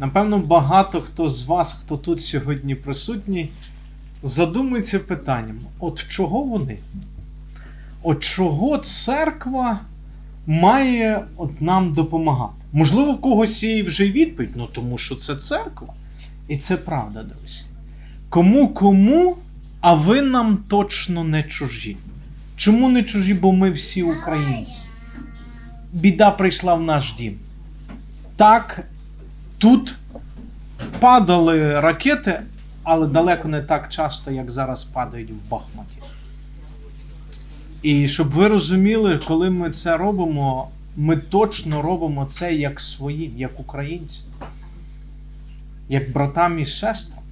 Напевно, багато хто з вас, хто тут сьогодні присутній, задумується питанням: от чого вони? От чого церква має от нам допомагати? Можливо, в когось є вже відповідь, ну тому що це церква. І це правда, друзі. Кому кому, а ви нам точно не чужі. Чому не чужі? Бо ми всі українці. Біда прийшла в наш дім. Так, тут падали ракети, але далеко не так часто, як зараз падають в Бахмуті. І щоб ви розуміли, коли ми це робимо, ми точно робимо це як свої, як українці, як братам і сестрам.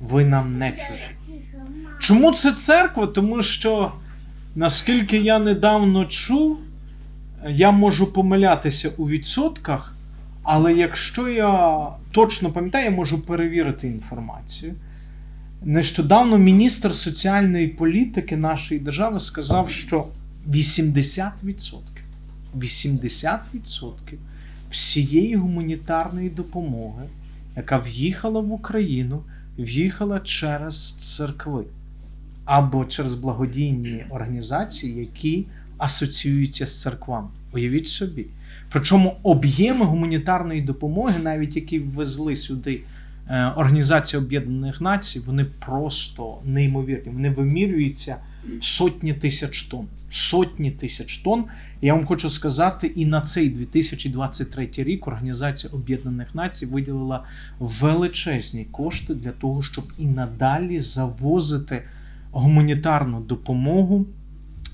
Ви нам не чужі. Чому це церква? Тому що, наскільки я недавно чув, я можу помилятися у відсотках, але якщо я точно пам'ятаю, я можу перевірити інформацію. Нещодавно міністр соціальної політики нашої держави сказав, що 80%, 80% всієї гуманітарної допомоги, яка в'їхала в Україну, в'їхала через церкви або через благодійні організації, які асоціюються з церквами. Уявіть собі. Причому об'єми гуманітарної допомоги, навіть які ввезли сюди е, Організація Об'єднаних Націй, вони просто неймовірні. Вони вимірюються сотні тисяч тонн. Сотні тисяч тонн. Я вам хочу сказати, і на цей 2023 рік Організація Об'єднаних Націй виділила величезні кошти для того, щоб і надалі завозити гуманітарну допомогу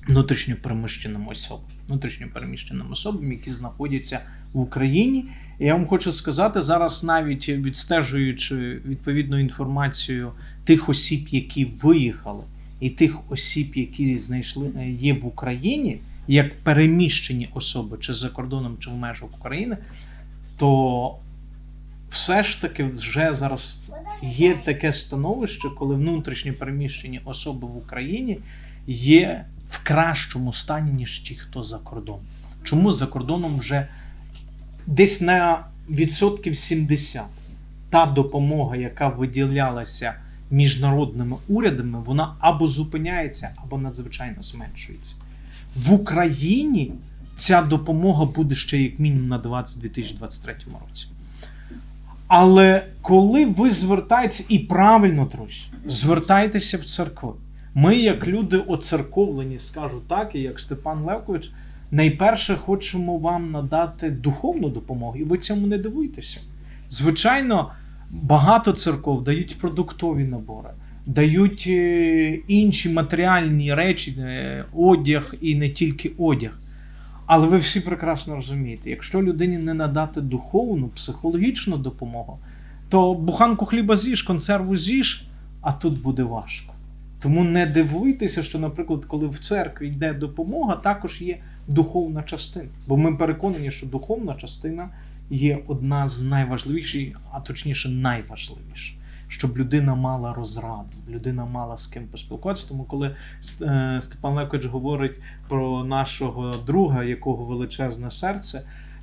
внутрішньопереміщеним особам, внутрішньопереміщеним особам, які знаходяться в Україні. І я вам хочу сказати, зараз навіть відстежуючи відповідну інформацію тих осіб, які виїхали, і тих осіб, які знайшли є в Україні, як переміщені особи, чи за кордоном, чи в межах України, то все ж таки вже зараз є таке становище, коли внутрішньо переміщені особи в Україні є в кращому стані, ніж ті, хто за кордоном. Чому за кордоном вже десь на відсотків 70 та допомога, яка виділялася міжнародними урядами, вона або зупиняється, або надзвичайно зменшується. В Україні ця допомога буде ще як мінімум на 20 2023 році. Але коли ви звертаєтеся, і правильно, друзі, звертайтеся в церкви. Ми, як люди оцерковлені, скажу так, і як Степан Левкович, найперше хочемо вам надати духовну допомогу, і ви цьому не дивуйтеся. Звичайно, багато церков дають продуктові набори, дають е, інші матеріальні речі, е, одяг і не тільки одяг. Але ви всі прекрасно розумієте, якщо людині не надати духовну, психологічну допомогу, то буханку хліба з'їж, консерву з'їж, а тут буде важко. Тому не дивуйтеся, що, наприклад, коли в церкві йде допомога, також є духовна частина. Бо ми переконані, що духовна частина є одна з найважливіших, а точніше, найважливіша. Щоб людина мала розраду, людина мала з ким поспілкуватися. Тому, коли е, Степан Лекович говорить про нашого друга, якого величезне серце,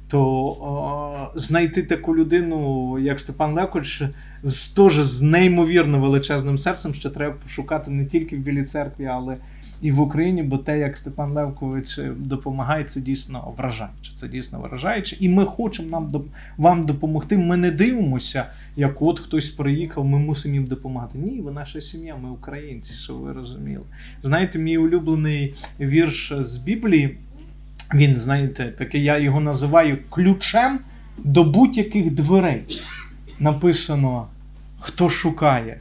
то о, знайти таку людину, як Степан Лекович, з теж з неймовірно величезним серцем, що треба пошукати не тільки в Білій церкві, але і в Україні, бо те, як Степан Левкович допомагає, це дійсно вражаюче. Це дійсно вражаюче. І ми хочемо нам вам допомогти. Ми не дивимося, як от хтось приїхав, ми мусимо їм допомагати. Ні, ви наша сім'я, ми українці, щоб ви розуміли. Знаєте, мій улюблений вірш з Біблії. Він, знаєте, таке я його називаю ключем до будь-яких дверей. Написано: хто шукає,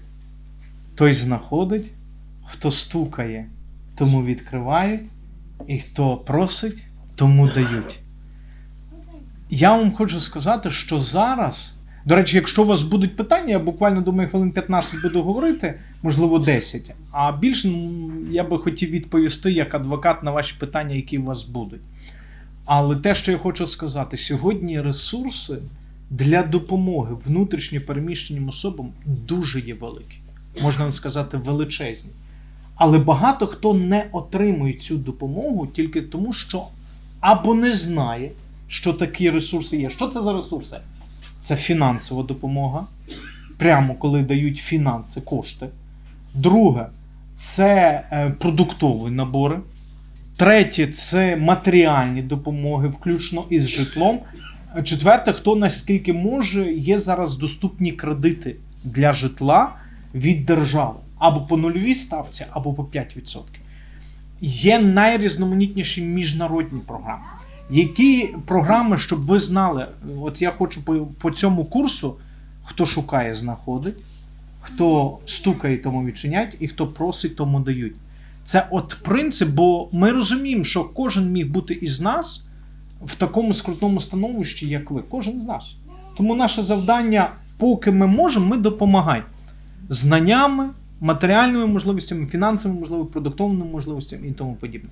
той знаходить, хто стукає, тому відкривають, і хто просить, тому дають. Я вам хочу сказати, що зараз, до речі, якщо у вас будуть питання, я буквально думаю, хвилин 15 буду говорити, можливо, 10. А більше ну, я би хотів відповісти як адвокат на ваші питання, які у вас будуть. Але те, що я хочу сказати, сьогодні ресурси для допомоги внутрішньо переміщеним особам дуже є великі, можна сказати, величезні. Але багато хто не отримує цю допомогу тільки тому, що або не знає, що такі ресурси є. Що це за ресурси? це фінансова допомога. Прямо коли дають фінанси, кошти. Друге це е, продуктові набори. Третє це матеріальні допомоги, включно із житлом. Четверте, хто наскільки може, є зараз доступні кредити для житла від держави або по нульовій ставці, або по 5%. Є найрізноманітніші міжнародні програми. Які програми, щоб ви знали, от я хочу по, по цьому курсу, хто шукає, знаходить, хто стукає, тому відчинять, і хто просить, тому дають. Це от принцип, бо ми розуміємо, що кожен міг бути із нас в такому скрутному становищі, як ви. Кожен з нас. Тому наше завдання, поки ми можемо, ми допомагаємо знаннями, матеріальними можливостями, фінансовими можливостями, продуктовними можливостями і тому подібне.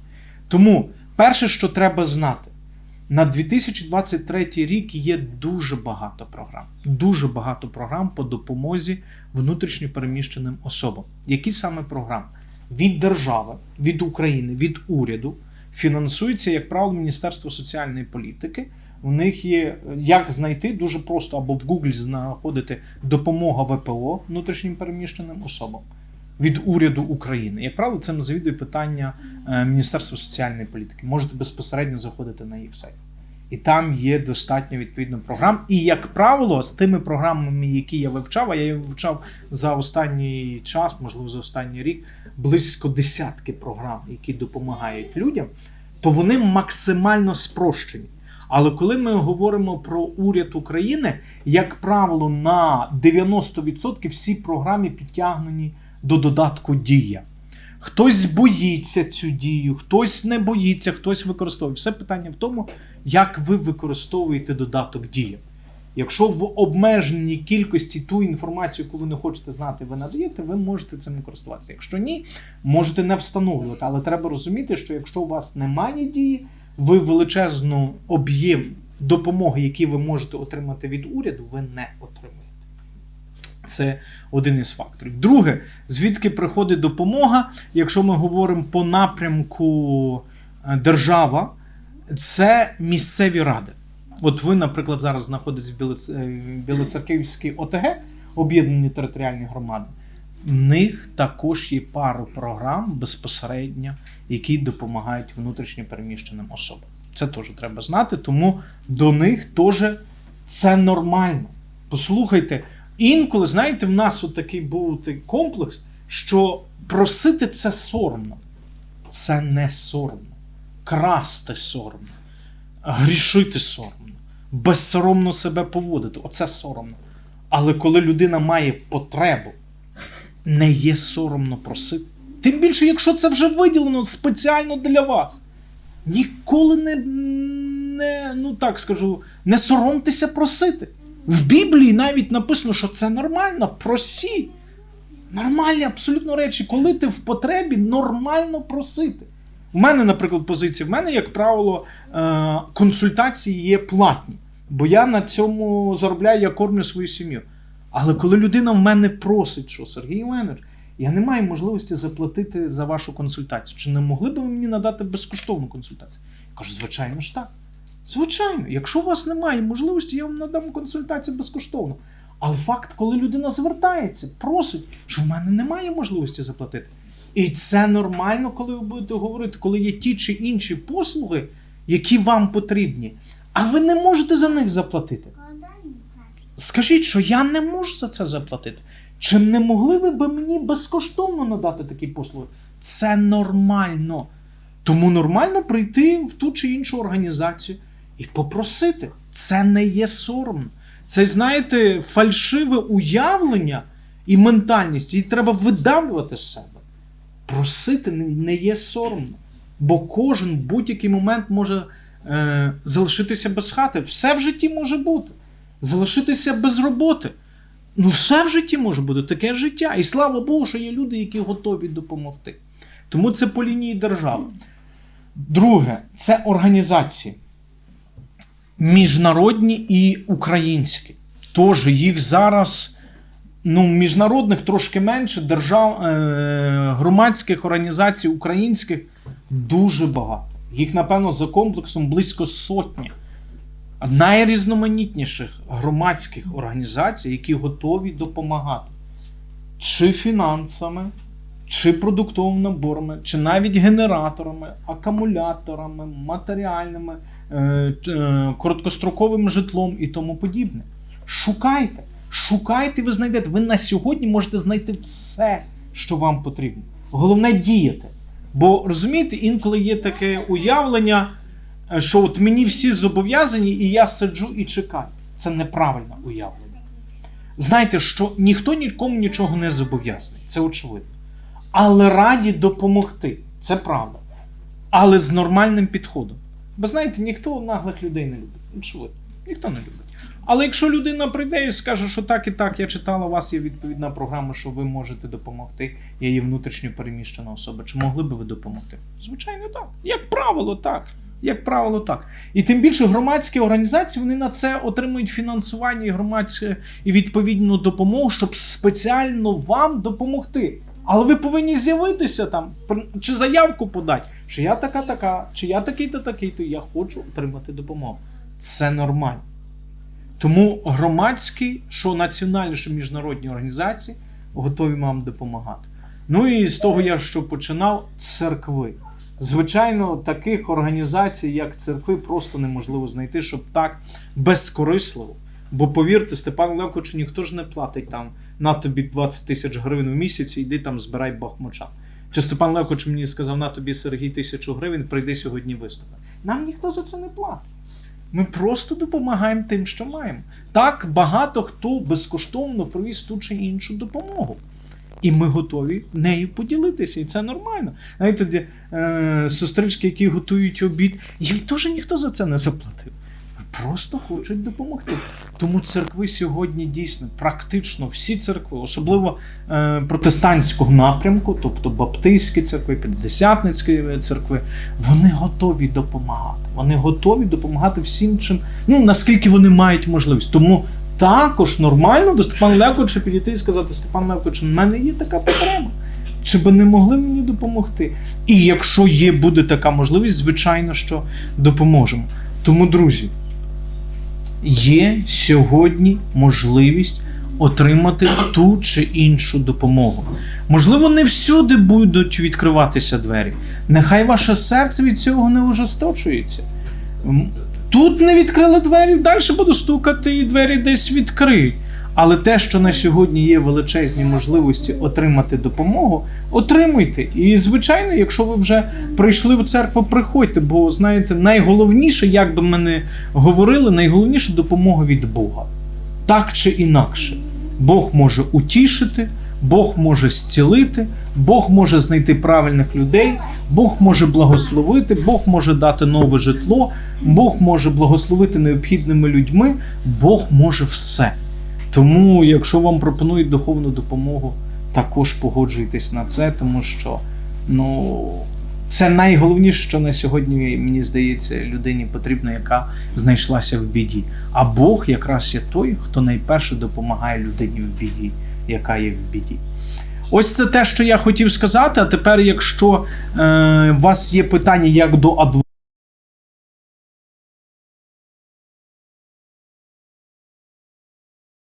Тому перше, що треба знати, на 2023 рік є дуже багато програм. Дуже багато програм по допомозі внутрішньопереміщеним особам. Які саме програми? Від держави, від України, від уряду фінансується, як правило, Міністерство соціальної політики. У них є як знайти дуже просто або в Google знаходити допомога ВПО внутрішнім переміщеним особам від уряду України. Як правило, цим завідує питання е, Міністерства соціальної політики. Можете безпосередньо заходити на їх сайт. І там є достатньо відповідно програм. І, як правило, з тими програмами, які я вивчав, а я вивчав за останній час, можливо, за останній рік, близько десятки програм, які допомагають людям, то вони максимально спрощені. Але коли ми говоримо про уряд України, як правило, на 90% всі програми підтягнені до додатку Дія. Хтось боїться цю дію, хтось не боїться, хтось використовує. Все питання в тому, як ви використовуєте додаток Дія. Якщо в обмеженій кількості ту інформацію, яку ви не хочете знати, ви надаєте, ви можете цим користуватися. Якщо ні, можете не встановлювати. Але треба розуміти, що якщо у вас немає дії, ви величезну об'єм допомоги, які ви можете отримати від уряду, ви не отримаєте. Це один із факторів. Друге, звідки приходить допомога, якщо ми говоримо по напрямку е, держава, це місцеві ради. От ви, наприклад, зараз знаходитесь в е, Білоцерківській ОТГ, об'єднані територіальні громади. В них також є пару програм безпосередньо, які допомагають внутрішньо переміщеним особам. Це теж треба знати, тому до них теж це нормально. Послухайте, інколи, знаєте, в нас от такий був такий комплекс, що просити це соромно. Це не соромно. Красти соромно, грішити соромно, безсоромно себе поводити. Оце соромно. Але коли людина має потребу, не є соромно просити. Тим більше, якщо це вже виділено спеціально для вас. Ніколи не, не ну так скажу, не соромтеся просити. В Біблії навіть написано, що це нормально, просіть. Нормальні абсолютно речі, коли ти в потребі, нормально просити. У мене, наприклад, позиція, в мене, як правило, е, консультації є платні, бо я на цьому заробляю, я кормлю свою сім'ю. Але коли людина в мене просить, що Сергій Іванович, я не маю можливості заплатити за вашу консультацію. Чи не могли б ви мені надати безкоштовну консультацію? Я кажу, звичайно ж так. Звичайно, якщо у вас немає можливості, я вам надам консультацію безкоштовно. Але факт, коли людина звертається, просить, що в мене немає можливості заплатити. І це нормально, коли ви будете говорити, коли є ті чи інші послуги, які вам потрібні, а ви не можете за них заплатити. Скажіть, що я не можу за це заплатити. Чи не могли ви би мені безкоштовно надати такі послуги? Це нормально. Тому нормально прийти в ту чи іншу організацію і попросити. Це не є соромно. Це, знаєте, фальшиве уявлення і ментальність. Її треба видавлювати з себе. Просити не- є соромно. Бо кожен в будь-який момент може е, залишитися без хати. Все в житті може бути. Залишитися без роботи. Ну, все в житті може бути таке життя. І слава Богу, що є люди, які готові допомогти. Тому це по лінії держави. Друге, це організації. Міжнародні і українські. Тож їх зараз, ну, міжнародних трошки менше, держав, е, громадських організацій українських дуже багато. Їх, напевно, за комплексом близько сотні. найрізноманітніших громадських організацій, які готові допомагати чи фінансами, чи продуктовими наборами, чи навіть генераторами, акумуляторами, матеріальними, короткостроковим житлом і тому подібне. Шукайте, шукайте, ви знайдете. Ви на сьогодні можете знайти все, що вам потрібно. Головне діяти. Бо розумієте, інколи є таке уявлення, е, що от мені всі зобов'язані, і я сиджу і чекаю. Це неправильне уявлення. Знайте, що ніхто нікому нічого не зобов'язаний, це очевидно. Але раді допомогти, це правда. Але з нормальним підходом. Бо знаєте, ніхто наглих людей не любить. Очевидно, ніхто не любить. Але якщо людина прийде і скаже, що так і так, я читала, у вас є відповідна програма, що ви можете допомогти, я є внутрішньо переміщена особа. Чи могли би ви допомогти? Звичайно, так. Як правило, так. Як правило, так. І тим більше громадські організації вони на це отримують фінансування і громадське і відповідну допомогу, щоб спеціально вам допомогти. Але ви повинні з'явитися там, чи заявку подати, що я така така, чи я такий-то такий-то, я хочу отримати допомогу. Це нормально. Тому громадські, що національні, що міжнародні організації готові вам допомагати. Ну і з того я що починав церкви. Звичайно, таких організацій, як церкви, просто неможливо знайти, щоб так безкорисливо. Бо повірте, Степан Левковичу ніхто ж не платить там на тобі 20 тисяч гривень в місяць, іди там збирай бахмуча. Чи Степан Левкович мені сказав, на тобі Сергій тисячу гривень, прийди сьогодні виступи. Нам ніхто за це не платить. Ми просто допомагаємо тим, що маємо. Так багато хто безкоштовно привіз ту чи іншу допомогу. І ми готові нею поділитися, і це нормально. Знаєте, е, сестрички, які готують обід, їм теж ніхто за це не заплатив. Просто хочуть допомогти. Тому церкви сьогодні дійсно практично всі церкви, особливо е, протестантського напрямку, тобто баптистські церкви, п'ятдесятницькі церкви, вони готові допомагати. Вони готові допомагати всім, чим ну наскільки вони мають можливість. Тому також нормально до Степана Левковича підійти і сказати: Степан Левкович, у мене є така потреба. Чи би не могли мені допомогти? І якщо є, буде така можливість, звичайно, що допоможемо. Тому, друзі, є сьогодні можливість отримати ту чи іншу допомогу. Можливо, не всюди будуть відкриватися двері. Нехай ваше серце від цього не ужесточується. Тут не відкрили двері, далі буду стукати, і двері десь відкриють. Але те, що на сьогодні є величезні можливості отримати допомогу, отримуйте. І, звичайно, якщо ви вже прийшли в церкву, приходьте, бо знаєте, найголовніше, як би ми не говорили, найголовніше допомога від Бога. Так чи інакше. Бог може утішити, Бог може зцілити, Бог може знайти правильних людей, Бог може благословити, Бог може дати нове житло, Бог може благословити необхідними людьми, Бог може все. Тому, якщо вам пропонують духовну допомогу, також погоджуйтесь на це, тому що ну, це найголовніше, що на сьогодні, мені здається, людині потрібно, яка знайшлася в біді. А Бог якраз є той, хто найперше допомагає людині в біді, яка є в біді. Ось це те, що я хотів сказати. А тепер, якщо е, у вас є питання як до адвоката,